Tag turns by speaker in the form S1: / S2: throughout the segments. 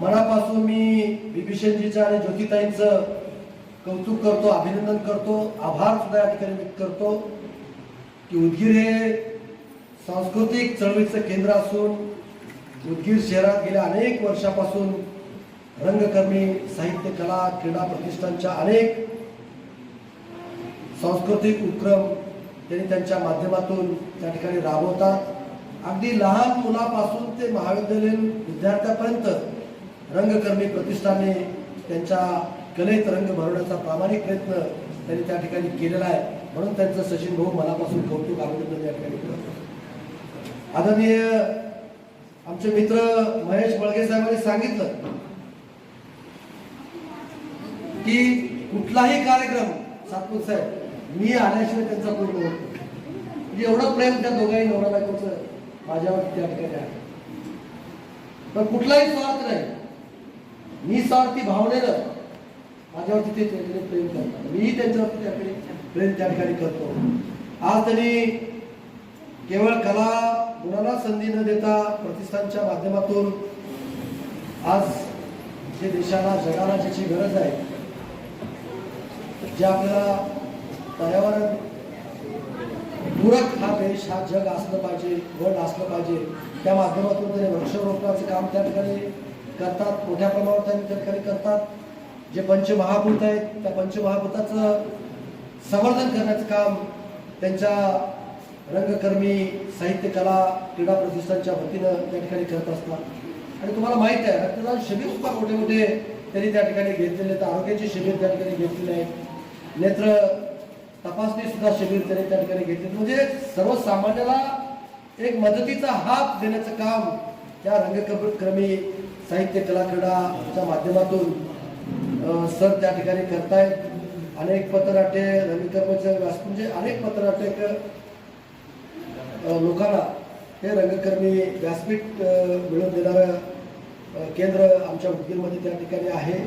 S1: मनापासून मी बिभीषणजीचं आणि ज्योतिताईंचं कौतुक करतो अभिनंदन करतो आभार सुद्धा या ठिकाणी व्यक्त करतो की उदगीर हे सांस्कृतिक चळवळीचं केंद्र असून उदगीर शहरात गेल्या अनेक वर्षापासून रंगकर्मी साहित्य कला क्रीडा प्रतिष्ठानच्या अनेक सांस्कृतिक उपक्रम त्यांनी त्यांच्या माध्यमातून त्या ठिकाणी राबवतात. अगदी लहान मुलापासून ते महाविद्यालयीन विद्यार्थ्यापर्यंत रंगकर्मी प्रतिष्ठाने त्यांच्या कलेत रंग भरवण्याचा प्रामाणिक प्रयत्न त्यांनी त्या ठिकाणी केलेला आहे. म्हणून त्यांचं सचिन भाऊ मनापासून कौतुक अभिनंदन या ठिकाणी करतो. आदरणीय आमचे मित्र महेश बळगे साहेबांनी सांगितलं की कुठलाही कार्यक्रम सातपूर साहेब मी आल्याशिवाय त्यांचा पूर्ण होतो म्हणजे एवढं प्रेम त्या दोघांनी नवरा बायकोचं माझ्यावर त्या ठिकाणी आहे. पण कुठलाही स्वार्थ नाही. निस्वार्थी भावनेनं माझ्यावरती ते त्यांच्याकडे प्रेम करतात मीही त्यांच्यावरती त्याकडे प्रेम त्या ठिकाणी करतो. आज त्यांनी केवळ कला गुणाला संधी न देता प्रतिष्ठानच्या माध्यमातून आज जे देशाला जगाला ज्याची गरज आहे जे आपल्याला पर्यावरण पूरक हा देश हा जग असलं पाहिजे वर्ल्ड असलं पाहिजे. त्या माध्यमातून ते वृक्षारोपणाचं काम त्या ठिकाणी करतात मोठ्या प्रमाणात त्यांनी त्या ठिकाणी करतात. जे पंचमहाभूत आहेत त्या पंचमहाभूताचं संवर्धन करण्याचं काम त्यांच्या रंगकर्मी साहित्य कला क्रीडा प्रतिष्ठानच्या वतीनं त्या ठिकाणी करत असतात. आणि तुम्हाला माहीत आहे रक्तदान शिबिर सुद्धा मोठे मोठे त्यांनी त्या ठिकाणी घेतलेले आहेत. आरोग्याचे शिबिर त्या ठिकाणी घेतलेले आहेत. नेत्र तपासणी सुद्धा शिबिर त्यांनी त्या ठिकाणी घेतली. म्हणजे सर्वसामान्याला एक मदतीचा हात देण्याचं काम त्या रंगक्रमी साहित्य कला क्रीडाच्या माध्यमातून सर त्या ठिकाणी करतायत. अनेक पत्रनाट्य रंगकर्माचे म्हणजे अनेक पथनाट्य लोकांना हे रंगकर्मी व्यासपीठ मिळवून देणारं केंद्र आमच्या उदगीरमध्ये त्या ठिकाणी आहे.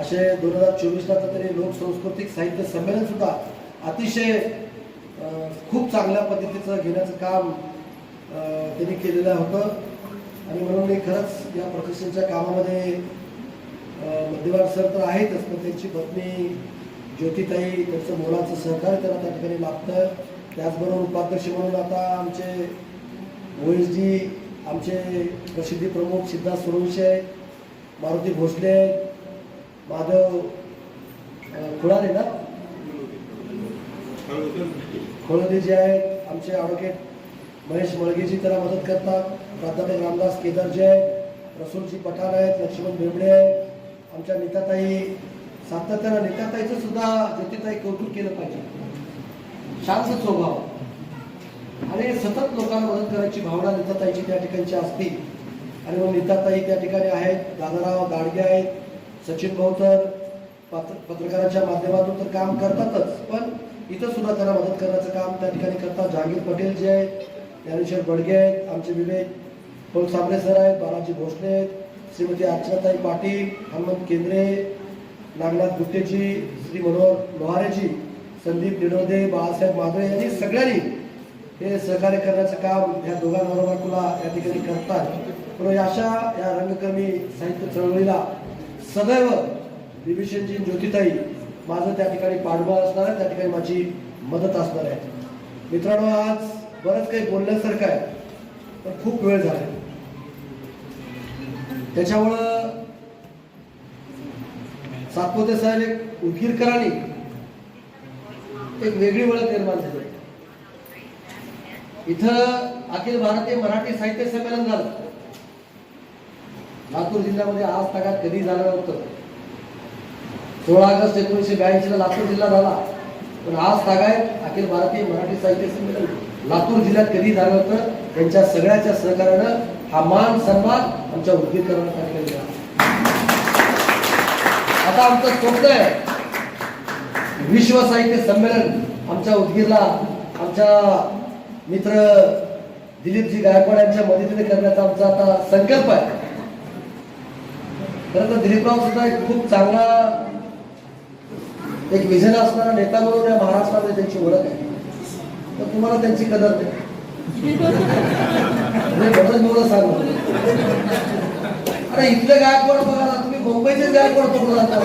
S1: असे दोन हजार चोवीसला तरी लोकसंस्कृतिक साहित्य संमेलन सुद्धा अतिशय खूप चांगल्या पद्धतीचं घेण्याचं काम त्यांनी केलेलं होतं. आणि म्हणून मी खरंच या प्रतिष्ठानच्या कामामध्ये मध्यवार सर तर आहेतच पण त्यांची पत्नी ज्योतिताई त्यांचं मुलाचं सहकार्य त्यांना त्या ठिकाणी लाभतं. त्याचबरोबर उपाध्यक्ष म्हणून आता आमचे ओएसजी आमचे प्रसिद्धी प्रमुख सिद्धार्थ सुरवंशी मारुती भोसले माधव खुळाले ना? खोळदे जे आहेत आमचे ॲडव्होकेट महेश मळगेजी त्याला मदत करतात. प्राध्यापक रामदास केदारजी आहेत रसूलजी पठाण आहेत लक्ष्मण बेंबडे आहेत आमच्या नेताताई सातत्यानं नेताताईचं सुद्धा ज्योतिताई कौतुक केलं पाहिजे. शांत स्वभाव. आणि सतत लोकांना मदत करायची भावना नेताताईची त्या ठिकाणची असती आणि मग नेताताई त्या ठिकाणी आहेत दादाराव गाडगे आहेत सचिन भाऊ तर पत्र पत्रकारांच्या माध्यमातून तर काम करतातच. पण इथं सुद्धा त्यांना मदत करण्याचं काम त्या ठिकाणी करतात. जहांगीर पटेल जे आहेत ज्ञानेश्वर बडगे आहेत आमचे विवेक पौल साबळे सर आहेत बालाजी भोसले आहेत श्रीमती अर्चनाताई पाटील हनुमंत केंद्रे नागनाथ गुट्टेजी श्री मनोहर लोहारेजी संदीप निडोदे बाळासाहेब माधळे यांनी सगळ्यांनी हे सहकार्य करण्याचं काम ह्या दोघांबरोबर तुला या ठिकाणी करतात. पण अशा या रंगकर्मी साहित्य चळवळीला सदैव विभीषणजी ज्योतिताई माझं त्या ठिकाणी पाठबळ असणार आहे त्या ठिकाणी माझी मदत असणार आहे. मित्रांनो आज बरंच काही बोलण्यासारखं आहे पण खूप वेळ झाला. त्याच्यामुळं सातपोते साहेब एक उदगीरकरांनी एक वेगळी ओळख निर्माण झाली. इथं अखिल भारतीय मराठी साहित्य संमेलन झालं. लातूर जिल्ह्यामध्ये आज तगात कधी झालं नव्हतं सोळा ऑगस्ट एकोणीसशे ब्याऐंशी ला लातूर जिल्हा झाला. पण आज तागायत अखिल भारतीय मराठी साहित्य संमेलन लातूर जिल्ह्यात कधी झालं होतं? त्यांच्या सगळ्याच्या सहकार्यानं हा मान सन्मान आमच्या उद्गीरकरांना त्या ठिकाणी आता आमचं स्वप्न आहे. विश्व साहित्य संमेलन आमच्या उदगीरला आमच्या मित्र दिलीपजी गायकवाड यांच्या मदतीने करण्याचा आमचा आता संकल्प आहे. खरं तर दिलीपराव सुद्धा एक खूप चांगला एक विजन असणारा नेता म्हणून या महाराष्ट्रामध्ये त्यांची ओळख आहे. तर तुम्हाला त्यांची कदर नाही म्हणजे सांगू. अरे इथले गायकवाड बघा ना तुम्ही मुंबईचे गायकवाड पकडून जाता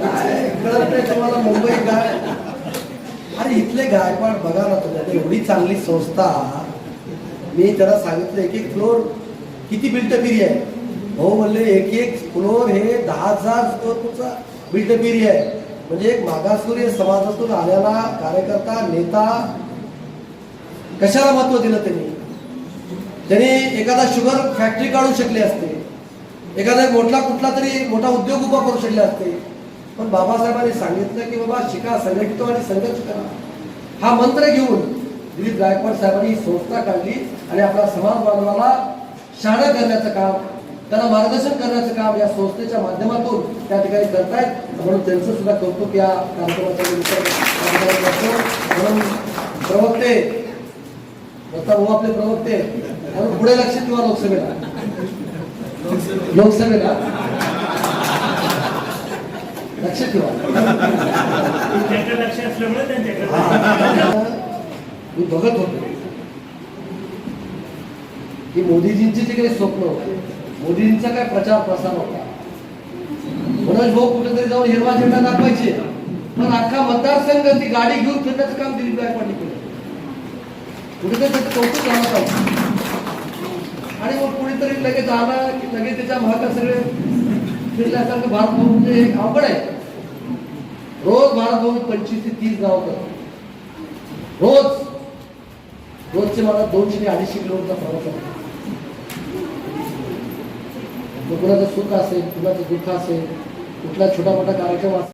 S1: काय कळत नाही तुम्हाला मुंबई काय? अरे इथले गायकवाड बघा ना तुम्ही एवढी चांगली संस्था. मी त्याला सांगितलं एक एक फ्लोर किती बिल्ट फिरी आहे? भाऊ म्हणले एक एक फ्लोर हे दहा हजार स्क्वेअर फूटचा बिल्ट एरिया आहे म्हणजे एक मागासवर्गीय समाजातून आलेला कार्यकर्ता नेता कशाला महत्त्व दिलं त्यांनी? त्यांनी एखादा शुगर फॅक्टरी काढू शकले असते. एखादा मोठा कुठला तरी मोठा उद्योग उभा करू शकले असते. पण बाबासाहेबांनी सांगितलं की बाबा शिका संघटित आणि संघर्ष करा. हा मंत्र घेऊन दिलीप गायकवाड साहेबांनी ही संस्था काढली आणि आपल्या समाज बांधवाला शाळा करण्याचं काम त्यांना मार्गदर्शन करण्याचं काम या संस्थेच्या माध्यमातून त्या ठिकाणी करतायत. म्हणून त्यांचं सुद्धा कौतुक या कार्यक्रमाच्या. म्हणून प्रवक्ते भाऊ आपले प्रवक्ते म्हणून पुढे लक्ष ठेवा लोकसभेला. लोकसभेला? लक्ष ठेवा. हा. मी बघत होतो की मोदीजींचे जे काही स्वप्न होते मोदींचा काय प्रचार प्रसार होता? मनोज भाऊ कुठेतरी जाऊन हिरवा झेंडा दाखवायचे. पण अख्खा मतदारसंघ ती गाडी घेऊन फिरण्याचं काम दिलीप गायकवाडनी केलं. कुठेतरी त्याचं कौतुक झालं पाहिजे आणि मग कुणीतरी लगेच आला की लगेच त्याच्या महागा सगळे फिरल्यासारखं भारत भाऊ म्हणजे एक अवघड आहे. रोज भारत भाऊ पंचवीस ते तीस गाव करतो रोज. रोजचे मला दोनशे ते अडीचशे किलोमीटरचा प्रवास होता मग कुणाचं सुख असेल कुणाचं दुःख असेल कुठला छोटा मोठा कार्यक्रम असेल